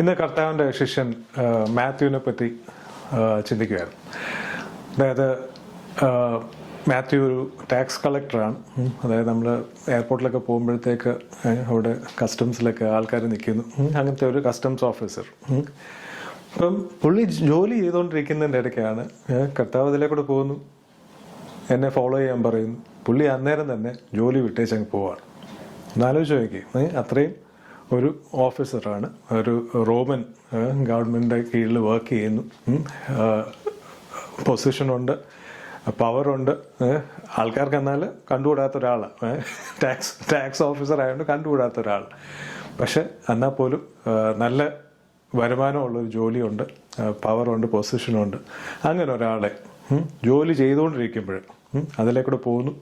ഇന്ന് കർത്താവിന്റെ ശിഷ്യൻ മാത്യുവിനെ പറ്റി ചിന്തിക്കുകയായിരുന്നു. അതായത് മാത്യു ഒരു ടാക്സ് കളക്ടറാണ് അതായത് നമ്മൾ എയർപോർട്ടിലൊക്കെ പോകുമ്പോഴത്തേക്ക് അവിടെ കസ്റ്റംസിലൊക്കെ ആൾക്കാർ നിൽക്കുന്നു. അങ്ങനത്തെ ഒരു കസ്റ്റംസ് ഓഫീസർ അപ്പം പുള്ളി ജോലി ചെയ്തുകൊണ്ടിരിക്കുന്നതിന്റെ ഇടയ്ക്കാണ് കർത്താവ് അതിലേക്കൂടെ പോകുന്നു. എന്നെ ഫോളോ ചെയ്യാൻ പറയുന്നു. പുള്ളി അന്നേരം തന്നെ ജോലി വിട്ടേച്ചങ്ങ് പോവാണ്. ഒന്നാലോചിച്ച് നോക്കി അത്രയും ഒരു ഓഫീസറാണ്. ഒരു റോമൻ ഗവൺമെന്റിന്റെ കീഴിൽ വർക്ക് ചെയ്യുന്നു. പൊസിഷനുണ്ട് പവറുണ്ട് ആൾക്കാർക്ക് എന്നാൽ കണ്ടുകൂടാത്ത ഒരാൾ ടാക്സ് ടാക്സ് ഓഫീസർ ആയതുകൊണ്ട് കണ്ടുകൂടാത്ത ഒരാൾ പക്ഷെ എന്നാൽ പോലും നല്ല വരുമാനമുള്ള ഒരു ജോലിയുണ്ട് പവറുണ്ട് പൊസിഷനുണ്ട് അങ്ങനെ ഒരാളെ ജോലി ചെയ്തുകൊണ്ടിരിക്കുമ്പോൾ അതിലേക്കൂടെ പോകുന്നു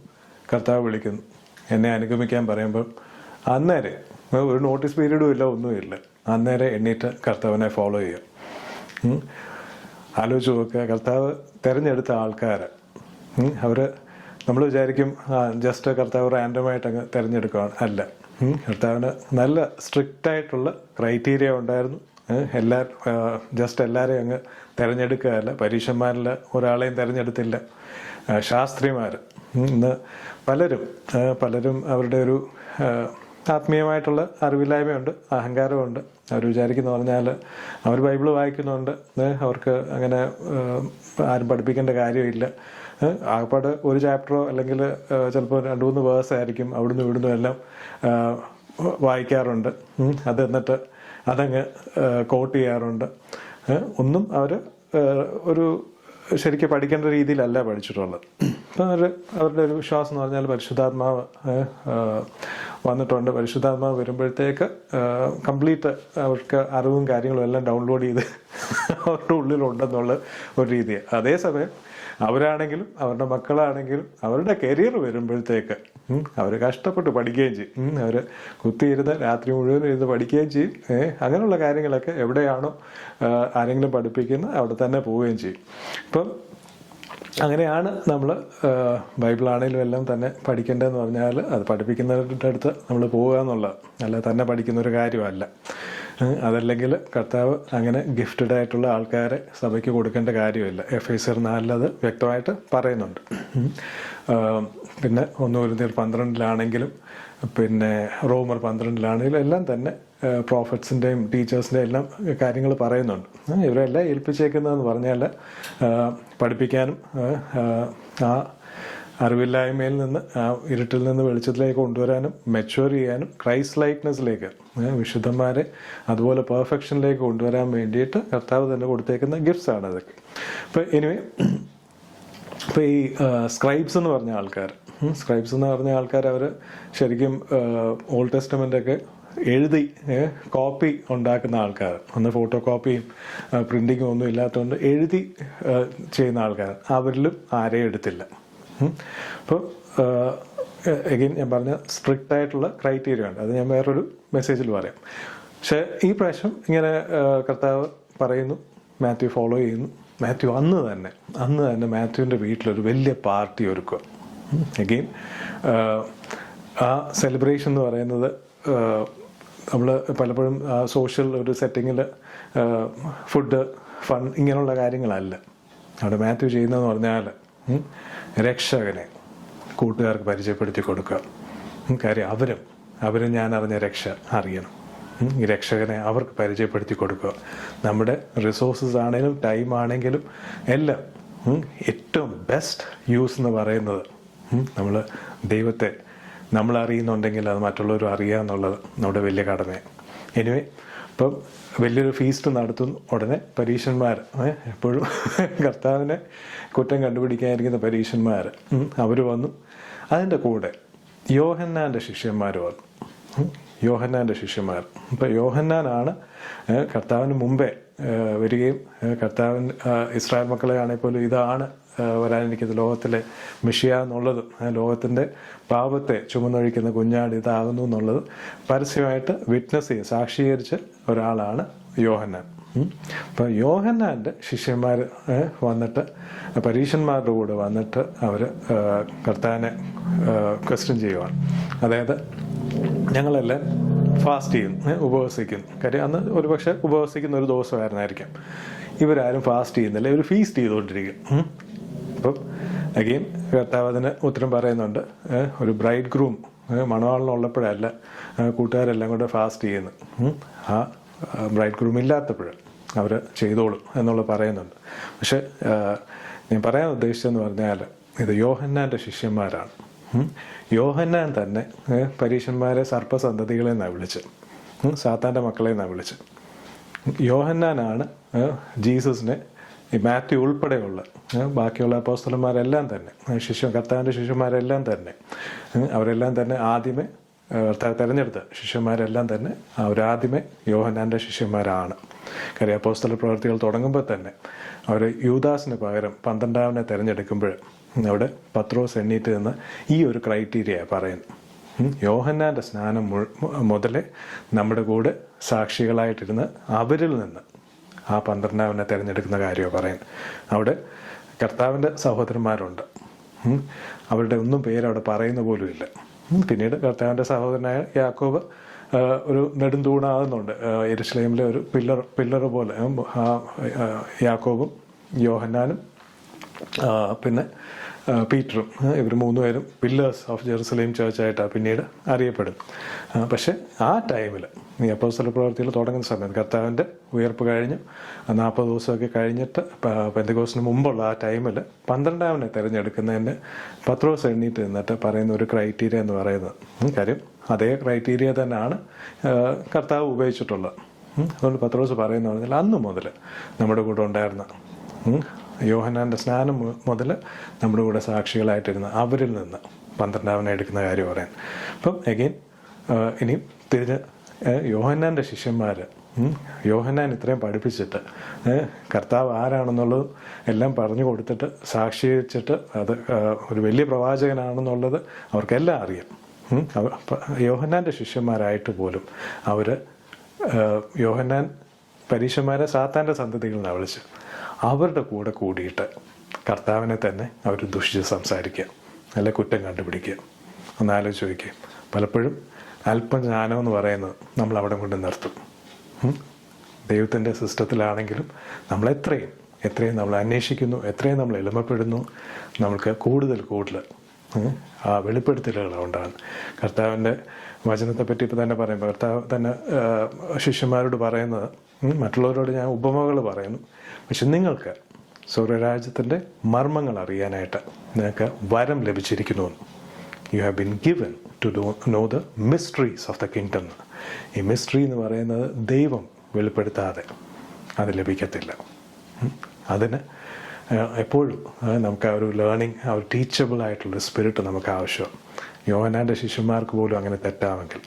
കർത്താവ് വിളിക്കുന്നു. എന്നെ അനുഗമിക്കാൻ പറയുമ്പം അന്നേരെ ഒരു നോട്ടീസ് പീരീഡും ഇല്ല ഒന്നുമില്ല അന്നേരം എണ്ണീറ്റ് കർത്താവിനെ ഫോളോ ചെയ്യുക. ആലോചിച്ച് നോക്കുക. കർത്താവ് തിരഞ്ഞെടുത്ത ആൾക്കാർ അവർ നമ്മൾ വിചാരിക്കും ജസ്റ്റ് കർത്താവ് റാൻഡമായിട്ട് അങ്ങ് തിരഞ്ഞെടുക്കുകയാണ് അല്ല. കർത്താവിന് നല്ല സ്ട്രിക്റ്റ് ആയിട്ടുള്ള ക്രൈറ്റീരിയ ഉണ്ടായിരുന്നു. എല്ലാ ജസ്റ്റ് എല്ലാവരെയും അങ്ങ് തിരഞ്ഞെടുക്കുകയല്ല പരീക്ഷന്മാരിൽ ഒരാളെയും തിരഞ്ഞെടുത്തില്ല. ശാസ്ത്രിമാർ ഇന്ന് പലരും പലരും അവരുടെ ഒരു ആത്മീയമായിട്ടുള്ള അറിവില്ലായ്മയുണ്ട് അഹങ്കാരമുണ്ട് അവർ വിചാരിക്കുന്നു പറഞ്ഞാൽ അവർ ബൈബിൾ വായിക്കുന്നുണ്ട് അവർക്ക് അങ്ങനെ ആരും പഠിപ്പിക്കേണ്ട കാര്യമില്ല. ആകപ്പാട് ഒരു ചാപ്റ്ററോ അല്ലെങ്കിൽ ചിലപ്പോൾ രണ്ട് മൂന്ന് വേഴ്സ് ആയിരിക്കും അവിടുന്ന് ഇവിടുന്ന് എല്ലാം വായിക്കാറുണ്ട്. അത് എന്നിട്ട് അതങ്ങ് കോട്ട് ചെയ്യാറുണ്ട്. ഒന്നും അവർ ഒരു ശരിക്കും പഠിക്കേണ്ട രീതിയിലല്ല പഠിച്ചിട്ടുള്ളത്. അപ്പം അവർ അവരുടെ ഒരു വിശ്വാസം എന്ന് പറഞ്ഞാൽ പരിശുദ്ധാത്മാവ് വന്നിട്ടുണ്ട്. പരിശുദ്ധാത്മാവ് വരുമ്പോഴത്തേക്ക് കംപ്ലീറ്റ് അവർക്ക് അറിവും കാര്യങ്ങളും എല്ലാം ഡൗൺലോഡ് ചെയ്ത് അവരുടെ ഉള്ളിലുണ്ടെന്നുള്ള ഒരു രീതി. അതേസമയം അവരാണെങ്കിലും അവരുടെ മക്കളാണെങ്കിലും അവരുടെ കരിയർ വരുമ്പോഴത്തേക്ക് അവർ കഷ്ടപ്പെട്ട് പഠിക്കുകയും ചെയ്യും. അവർ കുത്തിയിരുന്ന് രാത്രി മുഴുവൻ ഇരുന്ന് പഠിക്കുകയും ചെയ്യും. അങ്ങനെയുള്ള കാര്യങ്ങളൊക്കെ എവിടെയാണോ ആരെങ്കിലും പഠിപ്പിക്കുന്നത് അവിടെ തന്നെ പോവുകയും ചെയ്യും. ഇപ്പം അങ്ങനെയാണ് നമ്മൾ ബൈബിളാണേലും എല്ലാം തന്നെ പഠിക്കേണ്ടതെന്ന് പറഞ്ഞാൽ അത് പഠിപ്പിക്കുന്നവരുടെ അടുത്ത് നമ്മൾ പോവുക എന്നുള്ളത്. അല്ല തന്നെ പഠിക്കുന്ന ഒരു കാര്യമല്ല അതല്ലെങ്കിൽ കർത്താവ് അങ്ങനെ ഗിഫ്റ്റഡ് ആയിട്ടുള്ള ആൾക്കാരെ സഭയ്ക്ക് കൊടുക്കേണ്ട കാര്യമില്ല. എഫ് ഐ സിർ നാലിലത് വ്യക്തമായിട്ട് പറയുന്നുണ്ട്. പിന്നെ ഒന്ന് ഒരു പന്ത്രണ്ടിലാണെങ്കിലും പിന്നെ റോമർ പന്ത്രണ്ടിലാണെങ്കിലും എല്ലാം തന്നെ പ്രോഫറ്റ്സിന്റെയും ടീച്ചേഴ്സിന്റെയും എല്ലാം കാര്യങ്ങൾ പറയുന്നുണ്ട്. ഇവരെല്ലാം ഏൽപ്പിച്ചേക്കുന്നതെന്ന് പറഞ്ഞാൽ പഠിപ്പിക്കാനും ആ, അറിവില്ലായ്മയിൽ നിന്ന് ആ ഇരുട്ടിൽ നിന്ന് വെളിച്ചത്തിലേക്ക് കൊണ്ടുവരാനും മെച്യൂർ ചെയ്യാനും ക്രൈസ്റ്റ് ലൈക്നെസ്സിലേക്ക് വിശുദ്ധന്മാരെ അതുപോലെ പെർഫെക്ഷനിലേക്ക് കൊണ്ടുവരാൻ വേണ്ടിയിട്ട് കർത്താവ് തന്നെ കൊടുത്തേക്കുന്ന ഗിഫ്റ്റ്സ് ആണ് അതൊക്കെ. അപ്പോൾ എനിവേ ഇപ്പോൾ ഈ സ്ക്രൈബ്സ് എന്ന് പറഞ്ഞ ആൾക്കാർ സ്ക്രൈബ്സ് എന്ന് പറഞ്ഞ ആൾക്കാർ അവർ ശരിക്കും ഓൾഡ് ടെസ്റ്റമെന്റ് ഒക്കെ എഴുതി കോപ്പി ഉണ്ടാക്കുന്ന ആൾക്കാർ ഒന്ന് ഫോട്ടോ കോപ്പിയും പ്രിന്റിങ്ങും ഒന്നും ഇല്ലാത്തതുകൊണ്ട് എഴുതി ചെയ്യുന്ന ആൾക്കാർ അവരിലും ആരെയും എടുത്തില്ല. അപ്പോൾ എഗെയിൻ ഞാൻ പറഞ്ഞ സ്ട്രിക്റ്റ് ആയിട്ടുള്ള ക്രൈറ്റീരിയ ഉണ്ട്. അത് ഞാൻ വേറൊരു മെസ്സേജിൽ പറയാം. പക്ഷേ ഈ പ്രാവശ്യം ഇങ്ങനെ കർത്താവ് പറയുന്നു മാത്യു ഫോളോ ചെയ്യുന്നു. മാത്യു അന്ന് തന്നെ അന്ന് തന്നെ മാത്യുവിന്റെ വീട്ടിലൊരു വലിയ പാർട്ടി ഒരുക്കുക. എഗെയിൻ ആ സെലിബ്രേഷൻ എന്ന് പറയുന്നത് നമ്മൾ പലപ്പോഴും സോഷ്യൽ ഒരു സെറ്റിങ്ങിൽ ഫുഡ് ഫൺ ഇങ്ങനെയുള്ള കാര്യങ്ങളല്ല. അവിടെ മാത്യു ചെയ്യുന്നതെന്ന് പറഞ്ഞാൽ രക്ഷകനെ കൂട്ടുകാർക്ക് പരിചയപ്പെടുത്തി കൊടുക്കുക. കാര്യം അവരും അവരും ഞാൻ അറിഞ്ഞ രക്ഷ അറിയണം. ഈ രക്ഷകനെ അവർക്ക് പരിചയപ്പെടുത്തി കൊടുക്കുക. നമ്മുടെ റിസോഴ്സസ് ആണെങ്കിലും ടൈം ആണെങ്കിലും എല്ലാം ഏറ്റവും ബെസ്റ്റ് യൂസ് എന്ന് പറയുന്നത് നമ്മൾ ദൈവത്തെ നമ്മൾ അറിയുന്നുണ്ടെങ്കിൽ അത് മറ്റുള്ളവർ അറിയുക എന്നുള്ളത് നമ്മുടെ വലിയ കടമയാണ് എനിവേ ഇപ്പം വലിയൊരു ഫീസ്റ്റ് നടത്തുന്നു ഉടനെ പരീക്ഷന്മാർ എപ്പോഴും കർത്താവിനെ കുറ്റം കണ്ടുപിടിക്കാതിരിക്കുന്ന പരീക്ഷന്മാർ അവർ വന്നു. അതിന്റെ കൂടെ യോഹന്നാന്റെ ശിഷ്യന്മാർ വന്നു. യോഹന്നാന്റെ ശിഷ്യന്മാർ. ഇപ്പം യോഹന്നാനാണ് കർത്താവിന് മുമ്പേ വരികയും കർത്താവിൻ ഇസ്രായേൽ മക്കളെ ആണെങ്കിൽ പോലും ഇതാണ് ഏഹ്, വരാനിരിക്കുന്ന ലോകത്തിലെ മിഷിയ എന്നുള്ളത് ലോകത്തിന്റെ പാപത്തെ ചുമന്നൊഴിക്കുന്ന കുഞ്ഞാട് ഇതാകുന്നു എന്നുള്ളത് പരസ്യമായിട്ട് വിറ്റ്നസ് ചെയ്ത് സാക്ഷീകരിച്ച ഒരാളാണ് യോഹന്നാൻ. അപ്പോൾ അപ്പൊ യോഹന്നാന്റെ ശിഷ്യന്മാർ വന്നിട്ട് പരീക്ഷന്മാരുടെ കൂടെ വന്നിട്ട് അവർ കർത്താവിനെ ക്വസ്റ്റ്യൻ ചെയ്യുവാണ്. അതായത് ഞങ്ങളെല്ലാം ഫാസ്റ്റ് ചെയ്യുന്നു ഉപവസിക്കുന്നു. കാര്യം അന്ന് ഒരുപക്ഷെ ഉപവസിക്കുന്ന ഒരു ദിവസമായിരുന്നായിരിക്കാം. ഇവരാരും ഫാസ്റ്റ് ചെയ്യുന്നില്ല ഇവർ ഫീസ്റ്റ് ചെയ്തുകൊണ്ടിരിക്കും. അപ്പം അഗെയിൻ കർത്താവ് അതിന് ഉത്തരം പറയുന്നുണ്ട് ഒരു ബ്രൈഡ് ഗ്രൂം മണവാളിനുള്ളപ്പോഴല്ല കൂട്ടുകാരെല്ലാം കൂടെ ഫാസ്റ്റ് ചെയ്യുന്നു ആ ബ്രൈഡ് ഗ്രൂം ഇല്ലാത്തപ്പോൾ അവർ ചെയ്തോളും എന്നുള്ള പറയുന്നുണ്ട് പക്ഷെ ഞാൻ പറയാൻ ഉദ്ദേശിച്ചതെന്ന് പറഞ്ഞാൽ ഇത് യോഹന്നാന്റെ ശിഷ്യന്മാരാണ്. യോഹന്നാൻ തന്നെ പരീക്ഷന്മാരെ സർപ്പസന്തതികളെ നിന്നാണ് വിളിച്ചത് ഉം. സാത്താന്റെ മക്കളെ നിന്നാണ് വിളിച്ചത് യോഹന്നാനാണ് ജീസസിനെ ഈ മാത്യു ഉൾപ്പെടെയുള്ള ബാക്കിയുള്ള അപ്പോസ്തലന്മാരെല്ലാം തന്നെ ശിശു കർത്താവിന്റെ ശിഷ്യന്മാരെല്ലാം തന്നെ അവരെല്ലാം തന്നെ ആദ്യമേ തെരഞ്ഞെടുത്ത ശിഷ്യന്മാരെല്ലാം തന്നെ അവരാദ്യമേ യോഹനാന്റെ ശിഷ്യന്മാരാണ്. കാര്യം അപ്പോസ്തല പ്രവർത്തികൾ തുടങ്ങുമ്പോൾ തന്നെ അവർ യൂദാസിന് പകരം പന്ത്രണ്ടാമനെ തിരഞ്ഞെടുക്കുമ്പോൾ അവിടെ പത്രോസ് എണ്ണീറ്റ് നിന്ന് ഈ ഒരു ക്രൈറ്റീരിയ പറയുന്നു യോഹന്നാന്റെ സ്നാനം മുതലേ നമ്മുടെ കൂടെ സാക്ഷികളായിട്ടിരുന്ന് അവരിൽ നിന്ന് ആ പന്ത്രണ്ടാമനെ തിരഞ്ഞെടുക്കുന്ന കാര്യമാണ് പറയുന്നത്. അവിടെ കർത്താവിന്റെ സഹോദരന്മാരുണ്ട്. അവരുടെ ഒന്നും പേര് അവിടെ പറയുന്ന പോലുമില്ല. പിന്നീട് കർത്താവിന്റെ സഹോദരനായ യാക്കോബ് ഒരു നെടുന്തൂണാകുന്നുണ്ട്. എരുസലേമിലെ ഒരു പില്ലർ പില്ലർ പോലെ. യാക്കോബും യോഹന്നാനും പിന്നെ പീറ്ററും ഇവർ മൂന്നുപേരും പില്ലേഴ്സ് ഓഫ് ജെറുസലേം ചേർച്ചായിട്ടാണ് പിന്നീട് അറിയപ്പെടും. പക്ഷേ ആ ടൈമിൽ ഈ അപ്പോസ്തല പ്രവർത്തികൾ തുടങ്ങുന്ന സമയത്ത് കർത്താവിന്റെ ഉയർപ്പ് കഴിഞ്ഞ്. നാൽപ്പത് ദിവസമൊക്കെ കഴിഞ്ഞിട്ട് പെന്തകോസിന് മുമ്പുള്ള ആ ടൈമിൽ പന്ത്രണ്ടാമനെ തിരഞ്ഞെടുക്കുന്നതിന് ദിവസം എണ്ണീറ്റ് നിന്നിട്ട് പറയുന്ന ഒരു ക്രൈറ്റീരിയ എന്ന് പറയുന്നത്. കാര്യം അതേ ക്രൈറ്റീരിയ തന്നെയാണ് കർത്താവ് ഉപയോഗിച്ചിട്ടുള്ളത്. അതുകൊണ്ട് അതുകൊണ്ട് പത്രോസ് പറയുന്ന പറഞ്ഞാൽ അന്ന് മുതൽ നമ്മുടെ കൂടെ ഉണ്ടായിരുന്ന ഉം, യോഹന്നാന്റെ സ്നാനം മുതൽ നമ്മുടെ കൂടെ സാക്ഷികളായിട്ടിരുന്ന അവരിൽ നിന്ന് പന്ത്രണ്ടാവനെ എടുക്കുന്ന കാര്യം പറയാൻ. അപ്പം എഗെയിൻ ഇനി തിരിഞ്ഞ് യോഹന്നാന്റെ ശിഷ്യന്മാർ യോഹന്നാൻ ഇത്രയും പഠിപ്പിച്ചിട്ട് കർത്താവ് ആരാണെന്നുള്ളത് എല്ലാം പറഞ്ഞു കൊടുത്തിട്ട് സാക്ഷീകരിച്ചിട്ട് അത് ഒരു വലിയ പ്രവാചകനാണെന്നുള്ളത് അവർക്കെല്ലാം അറിയാം. യോഹന്നാന്റെ ശിഷ്യന്മാരായിട്ട് പോലും അവർ യോഹന്നാൻ പരീക്ഷന്മാരെ സാത്താന്റെ സന്തതികൾ എന്നാണ് വിളിച്ച് അവരുടെ കൂടെ കൂടിയിട്ട് കർത്താവിനെ തന്നെ അവർ ദുഷിച്ച് സംസാരിക്കുക അല്ലെ കുറ്റം കണ്ടുപിടിക്കുക. ഒന്ന് ആലോചിച്ച് ചോദിക്കുക പലപ്പോഴും അല്പം ജ്ഞാനം എന്ന് പറയുന്നത് നമ്മൾ അവിടെ കൊണ്ട് നിർത്തും. ദൈവത്തിന്റെ സിസ്റ്റത്തിലാണെങ്കിലും നമ്മൾ എത്രയും എത്രയും നമ്മൾ അന്വേഷിക്കുന്നു എത്രയും നമ്മൾ എളിമപ്പെടുന്നു നമുക്ക് കൂടുതൽ കൂടുതൽ ആ വെളിപ്പെടുത്തലുകൾ ഉണ്ടാകും കർത്താവിന്റെ വചനത്തെ പറ്റി ഇപ്പോൾ തന്നെ പറയുമ്പോൾ കർത്താവ് തന്നെ ശിഷ്യന്മാരോട് പറയുന്നത് മറ്റുള്ളവരോട് ഞാൻ ഉപമകൾ പറയുന്നു. പക്ഷെ നിങ്ങൾക്ക് സൗരരാജ്യത്തിന്റെ മർമ്മങ്ങൾ അറിയാനായിട്ട് നിങ്ങൾക്ക് വരം ലഭിച്ചിരിക്കുന്നു. You have been given to do know the mysteries of the kingdom ഈ മിസ്റ്ററി എന്ന് പറയുന്നത് ദൈവം വെളിപ്പെടുത്താതെ അത് ലഭിക്കത്തില്ല. അതിന് എപ്പോഴും നമുക്ക് ആ ഒരു ലേണിംഗ് ആ ഒരു ടീച്ചബിൾ ആയിട്ടുള്ള സ്പിരിറ്റ് നമുക്ക് ആവശ്യം. യോഹനാന്റെ ശിഷ്യന്മാർക്ക് പോലും അങ്ങനെ തെറ്റാമെങ്കിൽ.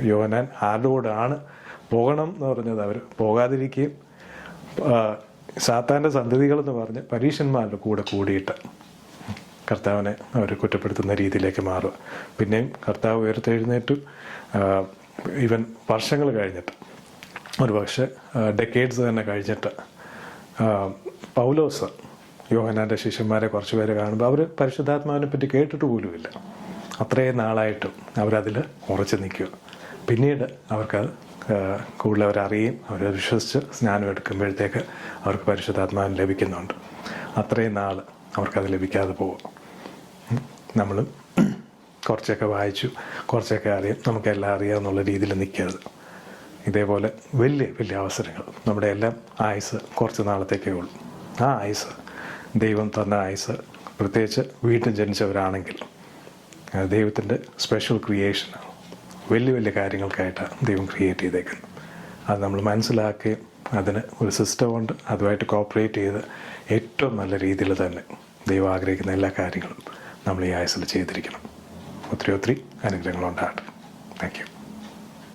യോഹനാൻ ആരോടാണ് പോകണം എന്ന് പറഞ്ഞത് അവർ പോകാതിരിക്കുകയും സാത്താന്റെ സന്തതികളെന്ന് പറഞ്ഞ് പരീക്ഷന്മാരുടെ കൂടെ കൂടിയിട്ട് കർത്താവിനെ അവർ കുറ്റപ്പെടുത്തുന്ന രീതിയിലേക്ക് മാറുക. പിന്നെയും കർത്താവ് ഉയർത്തെഴുന്നേറ്റു. ഇവൻ വർഷങ്ങൾ കഴിഞ്ഞിട്ട് ഒരു പക്ഷേ ഡെക്കേഡ്സ് തന്നെ കഴിഞ്ഞിട്ട് പൗലോസ് യോഹനാന്റെ ശിഷ്യന്മാരെ കുറച്ച് പേര് കാണുമ്പോൾ അവർ പരിശുദ്ധാത്മാവിനെ പറ്റി കേട്ടിട്ട് പോലുമില്ല. അത്രയും നാളായിട്ടും അവരതിൽ ഉറച്ചു നിൽക്കുക. പിന്നീട് അവർക്കത് ആ, കൂടുതൽ അവരറിയും അവരെ വിശ്വസിച്ച് സ്നാനം എടുക്കുമ്പോഴത്തേക്ക് അവർക്ക് പരിശുദ്ധാത്മാവിന് ലഭിക്കുന്നുണ്ട്. അത്രയും നാൾ അവർക്കത് ലഭിക്കാതെ പോകും നമ്മൾ കുറച്ചൊക്കെ വായിച്ചു കുറച്ചൊക്കെ അറിയാം നമുക്കെല്ലാം അറിയാമെന്നുള്ള രീതിയിൽ നിൽക്കരുത്. ഇതേപോലെ വലിയ വലിയ അവസരങ്ങൾ. നമ്മുടെ എല്ലാം ആയുസ് കുറച്ച് നാളത്തേക്കേ ഉള്ളൂ. ആ ആയുസ് ദൈവം തന്ന ആയുസ് പ്രത്യേകിച്ച് വീട്ടിൽ ജനിച്ചവരാണെങ്കിൽ ദൈവത്തിന്റെ സ്പെഷ്യൽ ക്രിയേഷനാണ് വലിയ വലിയ കാര്യങ്ങൾക്കായിട്ടാണ് ദൈവം ക്രിയേറ്റ് ചെയ്തേക്കുന്നത് അത് നമ്മൾ മനസ്സിലാക്കുകയും അതിന് ഒരു സിസ്റ്റമുണ്ട് അതുമായിട്ട് കോപ്പറേറ്റ് ചെയ്ത് ഏറ്റവും നല്ല രീതിയിൽ തന്നെ ദൈവം ആഗ്രഹിക്കുന്ന എല്ലാ കാര്യങ്ങളും നമ്മൾ ഈ ആയുസിൽ ചെയ്തിരിക്കണം. ഒത്തിരി ഒത്തിരി അനുഗ്രഹങ്ങളുണ്ടാകട്ടെ. Thank you